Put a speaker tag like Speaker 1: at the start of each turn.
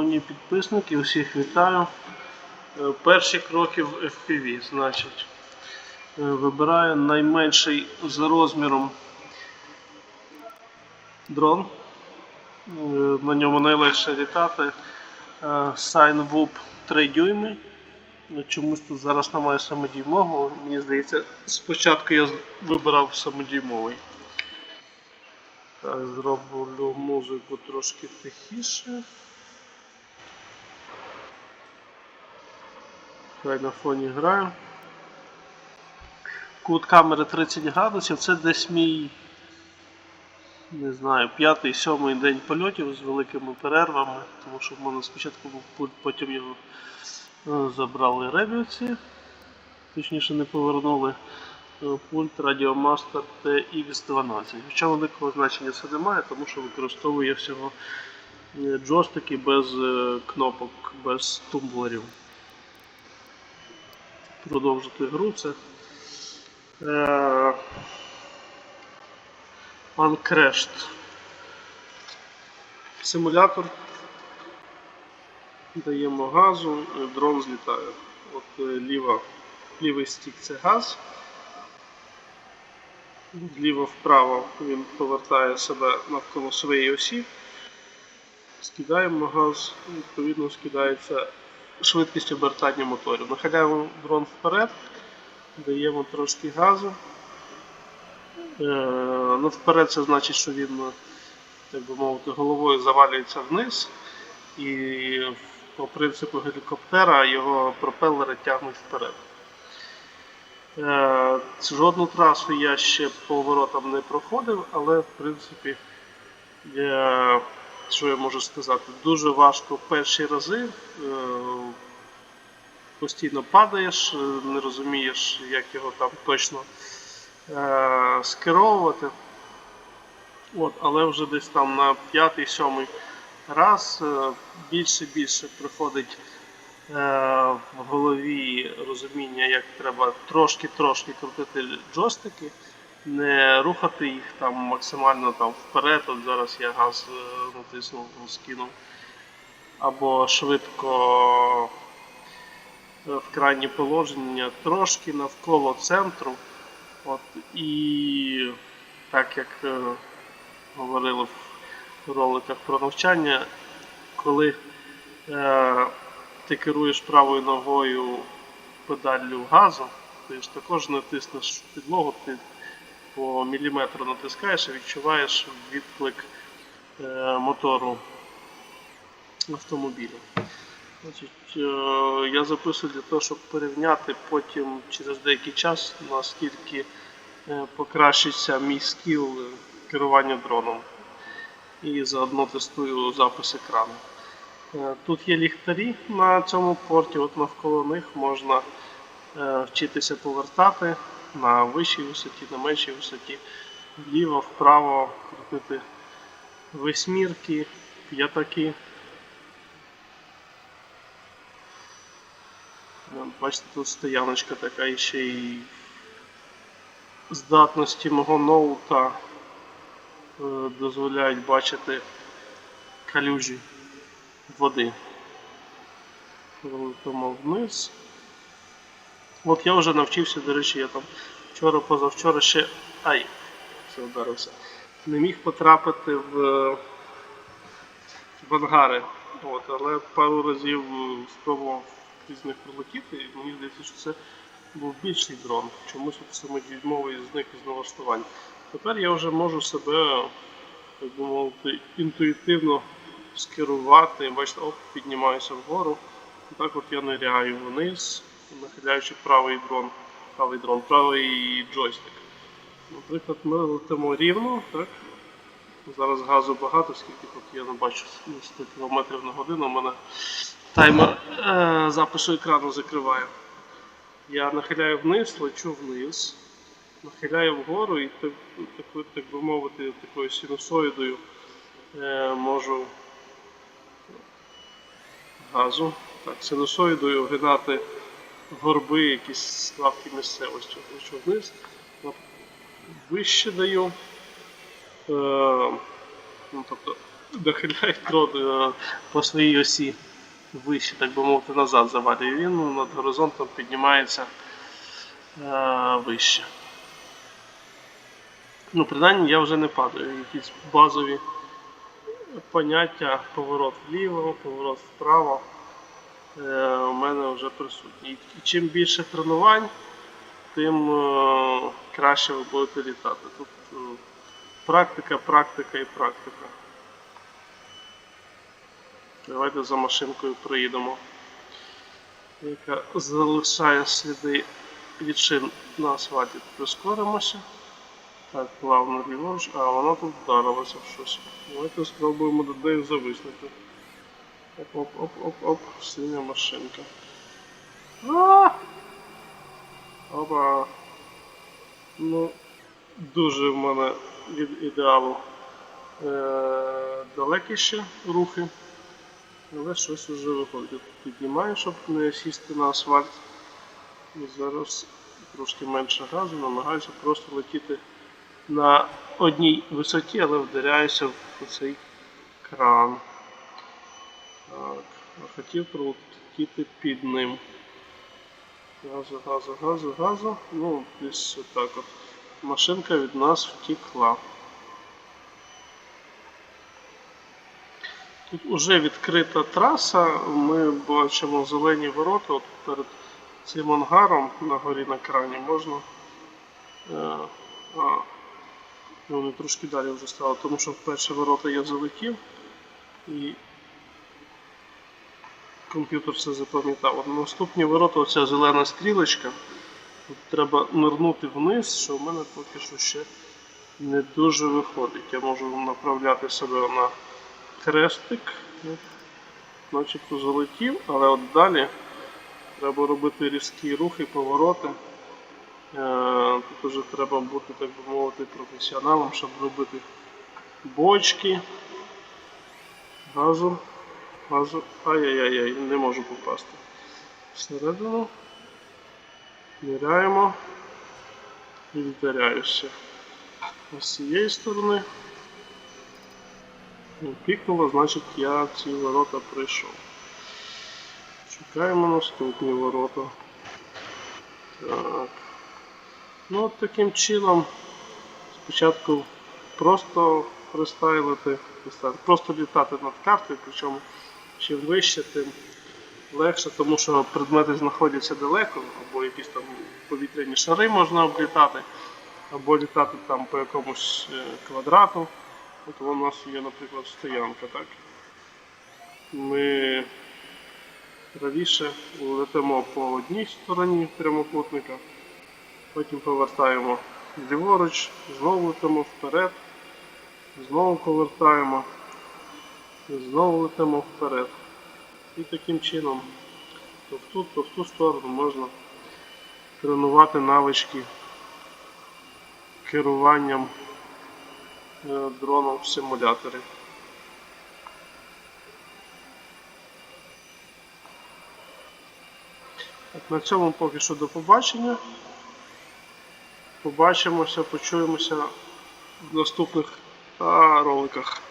Speaker 1: Шановні підписники, усіх вітаю. Е, Перші кроки в FPV. Значить, е, вибираю найменший за розміром дрон. Е, На ньому найлегше літати. Е, Sign 3 дюйми. Ну, Чомусь тут зараз немає самодіймового. Мені здається, спочатку я вибирав самодіймовий. Так, зроблю музику трошки тихіше. Хай на фоні граю. Кут камери 30 градусів. Це десь мій, не знаю, п'ятий, сьомий день польотів з великими перервами, тому що в мене спочатку був пульт, потім його е, забрали ревівці. Точніше не повернули е, пульт Radiomaster TX12. Хоча великого значення це немає, тому що використовую я всього е, джойстики без кнопок, без тумблерів продовжити гру. Це е, Uncrashed. Симулятор. Даємо газу, е, дрон злітає. От е, ліва, лівий стік це газ. Зліво вправо він повертає себе навколо своєї осі. Скидаємо газ, відповідно скидається швидкість обертання моторів. Нахиляємо дрон вперед, даємо трошки газу. Е, ну, вперед це значить, що він, е, так би мовити, головою завалюється вниз. І по принципу гелікоптера його пропелери тягнуть вперед. Е, Жодну трасу я ще по воротам не проходив, але в принципі, я, що я можу сказати, дуже важко перші рази. Постійно падаєш, е, не розумієш, як його там точно е, скеровувати. От, але вже десь там на п'ятий-сьомий раз е, більше-більше приходить е, в голові розуміння, як треба трошки-трошки крутити джойстики, не рухати їх там максимально там вперед. От зараз я газ е, натиснув, скинув. Або швидко в крайнє положення, трошки навколо центру. От, і так як е, говорили в роликах про навчання, коли е, ти керуєш правою ногою педаллю газу, ти ж також натиснеш підлогу, ти по міліметру натискаєш і відчуваєш відклик е, мотору автомобіля. Значить, е, я записую для того, щоб порівняти потім через деякий час, наскільки е, покращиться мій скіл керування дроном. І заодно тестую запис екрану. Е, Тут є ліхтарі на цьому порті, от навколо них можна вчитися повертати на вищій висоті, на меншій висоті, вліво, вправо, крутити восьмірки, п'ятаки. Бачите, тут стояночка така і ще й здатності мого ноута е, дозволяють бачити калюжі води. Летимо вниз. От я вже навчився, до речі, я там вчора, позавчора ще. Ай, все вдарився. Не міг потрапити в, в ангари. От, але пару разів е, спробував з них і мені здається, що це був більший дрон. Чомусь от самодіймовий зник з налаштувань. Тепер я вже можу себе, так би мовити, інтуїтивно скерувати. Бачите, оп, піднімаюся вгору. І так от я ниряю вниз, нахиляючи правий дрон, правий дрон, правий джойстик. Наприклад, ми летимо рівно, так? Зараз газу багато, скільки тут я не бачу 100 км на годину, у мене таймер е, запису екрану закриває. Я нахиляю вниз, лечу вниз, нахиляю вгору і так, так, так би мовити, такою синусоїдою е, можу газу. Так, синусоїдою гинати горби, якісь складки місцевості. Лечу вниз, вище даю. Е, ну, тобто нахиляють дрон е, по своїй осі вище, так би мовити, назад завалює. Він ну, над горизонтом піднімається е, вище. Ну, принаймні я вже не падаю. Якісь базові поняття поворот вліво, поворот вправо е, у мене вже присутні. І чим більше тренувань, тим е, краще ви будете літати. Тут е, практика, практика і практика. Давайте за машинкою проїдемо, яка залишає сліди від на асфальті. Прискоримося. Так, плавно ліворуч, а вона тут вдарилася в щось. Давайте спробуємо до неї зависнути. Оп-оп-оп-оп-оп, синя машинка. А! Опа. Ну, дуже в мене від ідеалу е- далекі ще рухи. Але щось вже виходить. Піднімаю, щоб не сісти на асфальт. І зараз трошки менше газу, намагаюся просто летіти на одній висоті, але вдаряюся в цей кран. Так, а хотів пролетіти під ним. Газу, газу, газу, газу. Ну, десь отак от. Машинка від нас втекла. Тут уже відкрита траса, ми бачимо зелені ворота от перед цим ангаром на горі на крані можна. Е, а, вони трошки далі вже стало, тому що в перші ворота я залетів і комп'ютер все запам'ятав. Наступні ворота оця зелена стрілочка. Тут треба нирнути вниз, що в мене поки що ще не дуже виходить. Я можу направляти себе на хрестик. От, Начебто залетів, але от далі треба робити різкі рухи, повороти. Е, Тут вже треба бути, так би мовити, професіоналом, щоб робити бочки. Газу. Газу. Ай-яй-яй, не можу попасти. Всередину. Ниряємо і вдаряюся. З цієї сторони. Ну, Пікнуло, значить я ці ворота пройшов. Шукаємо наступні ворота. Так. Ну от таким чином спочатку просто фристайлити, просто літати над картою, причому чим вище, тим легше, тому що предмети знаходяться далеко, або якісь там повітряні шари можна облітати, або літати там по якомусь е, квадрату. От у нас є, наприклад, стоянка, так? Ми правіше летимо по одній стороні прямокутника, потім повертаємо ліворуч, знову летимо вперед, знову повертаємо, знову летимо вперед. І таким чином то в ту, то в ту сторону можна тренувати навички керуванням дроном в симуляторі. От на цьому поки що до побачення. Побачимося, почуємося в наступних роликах.